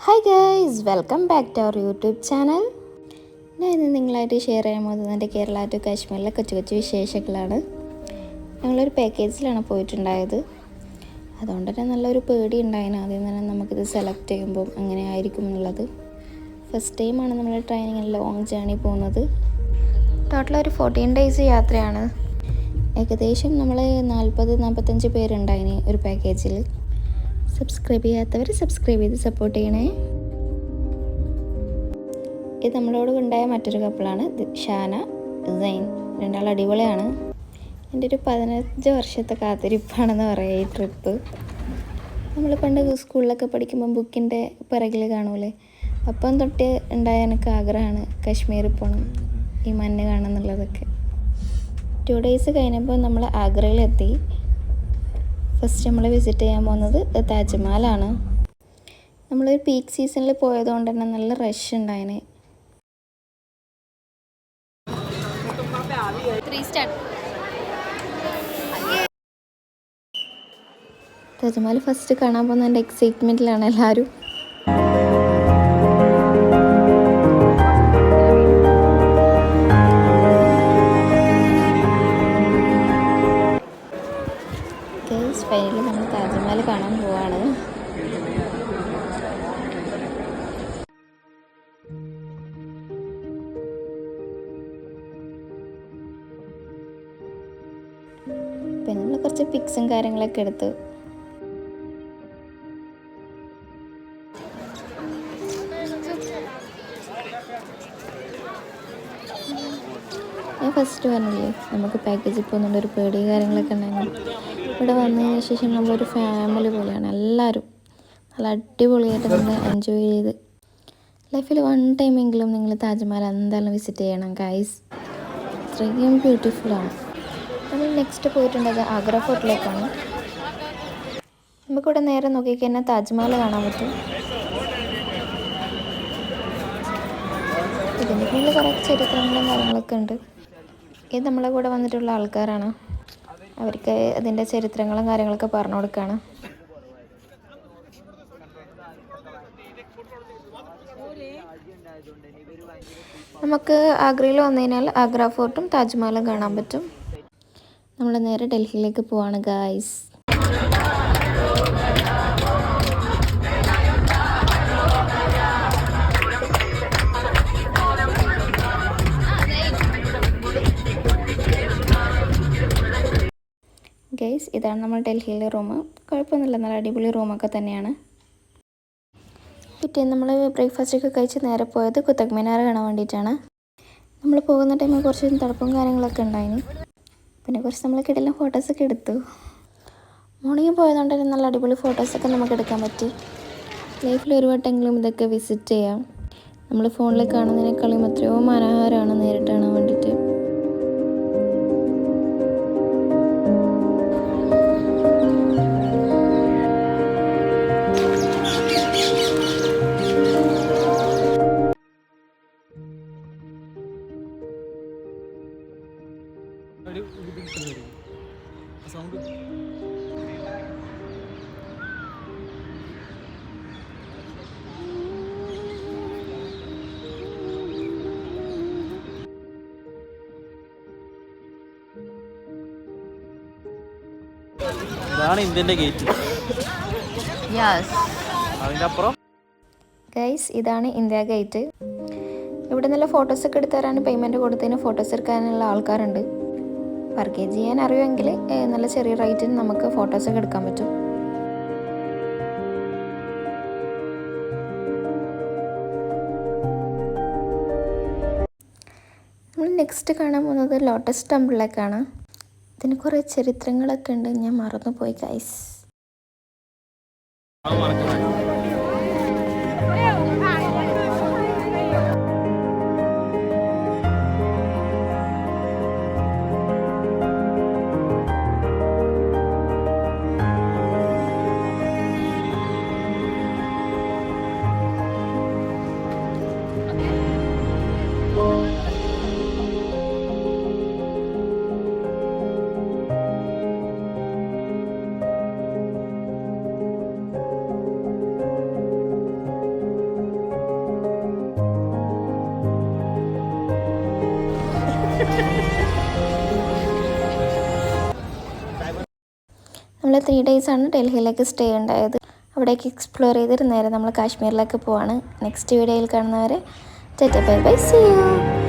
Hi guys welcome back to our YouTube channel ഞാൻ ഇന്ന് നിങ്ങളായിട്ട് ഷെയർ ചെയ്യാൻ പോകുന്നത് എന്റെ കേരള ടു കാശ്മീരിലെ കൊച്ചു കൊച്ചു വിശേഷങ്ങളാണ്. ഞങ്ങളൊരു പാക്കേജിലാണ് പോയിട്ടുണ്ടായത്. അതുകൊണ്ട് തന്നെ നല്ലൊരു പേടി ഉണ്ടായിരുന്നു ആദ്യം തന്നെ നമുക്കിത് സെലക്ട് ചെയ്യുമ്പോൾ അങ്ങനെ ആയിരിക്കും എന്നുള്ളത്. ഫസ്റ്റ് ടൈമാണ് നമ്മൾ ട്രെയിനിങ്ങിൽ ലോങ് ജേണി പോകുന്നത്. ടോട്ടൽ ഒരു ഫോർട്ടീൻ ഡേയ്സ് യാത്രയാണ്. ഏകദേശം നമ്മൾ നാൽപ്പത് നാൽപ്പത്തഞ്ച് പേരുണ്ടായിന് ഒരു പാക്കേജിൽ സബ്സ്ക്രൈബ് ചെയ്യാത്തവർ സബ്സ്ക്രൈബ് ചെയ്ത് സപ്പോർട്ട് ചെയ്യണേ. ഇത് നമ്മളോട് ഉണ്ടായ മറ്റൊരു കപ്പിളാണ് ഷാന സൈൻ. രണ്ടാൾ അടിപൊളിയാണ്. എന്റെ ഒരു പതിനഞ്ച് വർഷത്തെ കാത്തിരിപ്പാണെന്ന് പറയാം ഈ ട്രിപ്പ് നമ്മൾ പണ്ട് സ്കൂളിലൊക്കെ പഠിക്കുമ്പോൾ ബുക്കിന്റെ പിറകിൽ കാണൂലേ? അപ്പം തൊട്ട് ഉണ്ടായ എനിക്ക് ആഗ്രഹമാണ് കാശ്മീരിൽ പോകണം ഈ മഞ്ഞ് കാണുന്നുള്ളതൊക്കെ ടു ഡേയ്സ് കഴിഞ്ഞപ്പോൾ നമ്മൾ ആഗ്രയിലെത്തി. ഫസ്റ്റ് നമ്മൾ വിസിറ്റ് ചെയ്യാൻ പോകുന്നത് താജ്മഹലാണ്. നമ്മൾ പീക്ക് സീസണിൽ പോയതുകൊണ്ട് തന്നെ നല്ല റഷ് ഉണ്ടായിന്. താജ്മഹൽ ഫസ്റ്റ് കാണാൻ പോകുന്ന എന്റെ എക്സൈറ്റ്മെന്റിലാണ് എല്ലാവരും കുറച്ച് പിക്സും കാര്യങ്ങളൊക്കെ എടുത്തു. ഞാൻ ഫസ്റ്റ് പറഞ്ഞില്ലേ നമുക്ക് പാക്കേജിൽ പോകുന്നുണ്ട് ഒരു പേടി കാര്യങ്ങളൊക്കെ ഉണ്ടായിരുന്നു. ഇവിടെ വന്നതിന് ശേഷം നമ്മളൊരു ഫാമിലി പോലെയാണ് എല്ലാവരും. നല്ല അടിപൊളിയായിട്ട് നമ്മൾ എൻജോയ് ചെയ്ത്. ലൈഫിൽ വൺ ടൈമെങ്കിലും നിങ്ങൾ താജ്മഹൽ എന്തായാലും വിസിറ്റ് ചെയ്യണം ഗൈസ് അത്രയും ബ്യൂട്ടിഫുള്ളാണ് നമ്മൾ നെക്സ്റ്റ് പോയിട്ടുണ്ടത് ആഗ്ര ഫോർട്ടിലേക്കാണ്. നമുക്കിവിടെ നേരെ നോക്കിക്കഴിഞ്ഞാൽ താജ്മഹൽ കാണാൻ പറ്റും. ഇതിന്റെ പിന്നിൽ കുറേ ചരിത്രങ്ങളും കാര്യങ്ങളൊക്കെ ഉണ്ട്. ഇത് നമ്മളെ കൂടെ വന്നിട്ടുള്ള ആൾക്കാരാണ്. അവർക്ക് അതിന്റെ ചരിത്രങ്ങളും കാര്യങ്ങളൊക്കെ പറഞ്ഞു കൊടുക്കുകയാണ് നമുക്ക് ആഗ്രയിൽ വന്നു കഴിഞ്ഞാൽ ആഗ്ര ഫോർട്ടും താജ്മഹലും കാണാൻ പറ്റും. നമ്മൾ നേരെ ഡൽഹിയിലേക്ക് പോവാണ് ഗായ്സ് ഗൈസ് ഇതാണ് നമ്മൾ ഡൽഹിയിലെ റൂം കുഴപ്പമൊന്നുമില്ല നല്ല അടിപൊളി റൂമൊക്കെ തന്നെയാണ്. പിറ്റേന്ന് നമ്മൾ ബ്രേക്ക്ഫാസ്റ്റൊക്കെ കഴിച്ച് നേരെ പോയത് കുത്തക് മിനാർ കാണാൻ വേണ്ടിയിട്ടാണ്. നമ്മൾ പോകുന്ന ടൈമിൽ കുറച്ച് തണുപ്പും കാര്യങ്ങളൊക്കെ ഉണ്ടായിന്. പിന്നെ കുറച്ച് നമ്മൾ കിടലും ഫോട്ടോസൊക്കെ എടുത്തു. മോർണിംഗ് പോയതുകൊണ്ട് തന്നെ നല്ല അടിപൊളി ഫോട്ടോസൊക്കെ നമുക്ക് എടുക്കാൻ പറ്റി. ലൈഫിൽ ഒരു വട്ടമെങ്കിലും ഇതൊക്കെ വിസിറ്റ് ചെയ്യാം. നമ്മൾ ഫോണിൽ കാണുന്നതിനേക്കാളും എത്രയോ മനോഹരമാണ് നേരിട്ട് ഇതാണ് ഇന്ത്യന്റെ ഗേറ്റ്. അതിന്റെ അപ്പുറം ഗൈസ് ഇതാണ് ഇന്ത്യ ഗേറ്റ്. ഇവിടെ നല്ല ഫോട്ടോസൊക്കെ എടുത്ത് തരാൻ പേയ്മെന്റ് കൊടുത്തതിന് ഫോട്ടോസ് എടുക്കാനുള്ള ആൾക്കാരുണ്ട്. പർക്കേജ് ചെയ്യാൻ അറിയുമെങ്കിൽ നല്ല ചെറിയ റേറ്റിന് നമുക്ക് ഫോട്ടോസൊക്കെ എടുക്കാൻ പറ്റും. നമ്മൾ നെക്സ്റ്റ് കാണാൻ പോകുന്നത് ലോട്ടസ് ടെമ്പിളിലേക്കാണ് ഇതിന് കുറേ ചരിത്രങ്ങളൊക്കെ ഉണ്ട്. ഞാൻ മറന്നുപോയി ഗൈസ് നമ്മൾ ത്രീ ഡേയ്സ് ആണ് ഡൽഹിയിലേക്ക് സ്റ്റേ ഉണ്ടായത്. അവിടേക്ക് എക്സ്പ്ലോർ ചെയ്തിരുന്നേരം നേരെ നമ്മൾ കാശ്മീരിലേക്ക് പോവാണ്. നെക്സ്റ്റ് വീഡിയോയിൽ കാണുന്നവരെ. By bye see U